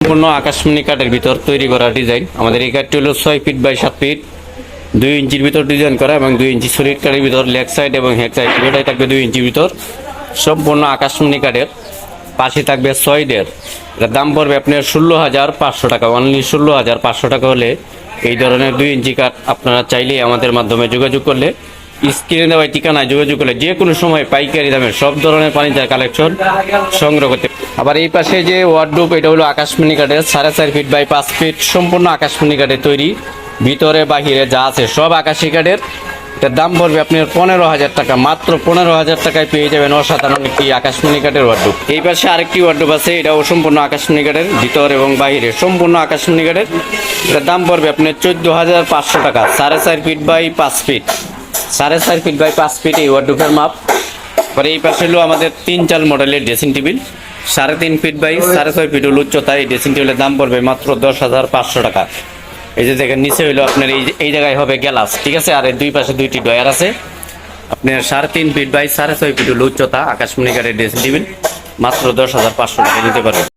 সম্পূর্ণ আকাশমণি কাঠের ভিতর তৈরি করা ডিজাইন। আমাদের এই কাঠটি হলো ছয় ফিট বাই সাত ফিট, দুই ইঞ্চির ভিতর ডিজাইন করা এবং দুই ইঞ্চি সলিড কাঠের ভিতর লেগ সাইড এবং হেড সাইড দুটাই থাকবে দুই ইঞ্চির ভিতর। সম্পূর্ণ আকাশমণি কাঠের পাশে থাকবে ছয় এটার দাম পড়বে আপনার ষোলো হাজার পাঁচশো টাকা। অনলি ষোলো হাজার পাঁচশো টাকা হলে এই ধরনের দুই ইঞ্চি কাঠ আপনারা চাইলে আমাদের মাধ্যমে যোগাযোগ করলে স্ক্রিনে দেওয়া ঠিকানায় যোগাযোগ করলে যে কোনো সময় পাইকারি দামে সব ধরনের ফার্নিচার কালেকশন সংগ্রহ করতে আবার এই পাশে যে ওয়ার্ডরোব এটা হলো আকাশমণি কাঠের, সাড়ে চার ফিট বাই পাঁচ ফিট সম্পূর্ণ আকাশমণি কাঠের তৈরি। ভিতরে, বাহিরে যা আছে সব আকাশি কাঠের। এটার দাম পড়বে আপনার পনেরো হাজার টাকা, মাত্র পনেরো হাজার টাকায় পেয়ে যাবেন অসাধারণ একটি আকাশমণি কাঠের ওয়ার্ডরোব এই পাশে আরেকটি ওয়ার্ডরোব আছে, এটাও সম্পূর্ণ আকাশমণি কাঠের, ভিতর এবং বাহিরে সম্পূর্ণ আকাশমণি কাঠের। এটার দাম পড়বে আপনার চোদ্দ হাজার পাঁচশো টাকা, সাড়ে চার ফিট বাই পাঁচ ফিট সাড়ে চার ফিট বাই পাঁচ ফিট এই ওয়ার্ডরোবের মাপ। পরে এই পাশে হলো আমাদের তিন চাল মডেলের ড্রেসিং টেবিল সাড়ে তিন ফিট বাই সাড়ে ছয় ফিট হল উচ্চতা এই ড্রেসিং টেবিলের দাম পড়বে মাত্র দশ হাজার পাঁচশো টাকা। এই যে দেখেন, নিচে হইল আপনার এই এই জায়গায় হবে গ্যালাস ঠিক আছে? আর দুই পাশে দুইটি ডয়ার আছে। আপনার সাড়ে তিন ফিট বাই সাড়ে ছয় ফিট হল উচ্চতা আকাশমণি কাঠের ড্রেসিং টেবিল মাত্র দশ হাজার পাঁচশো টাকা নিতে পারবেন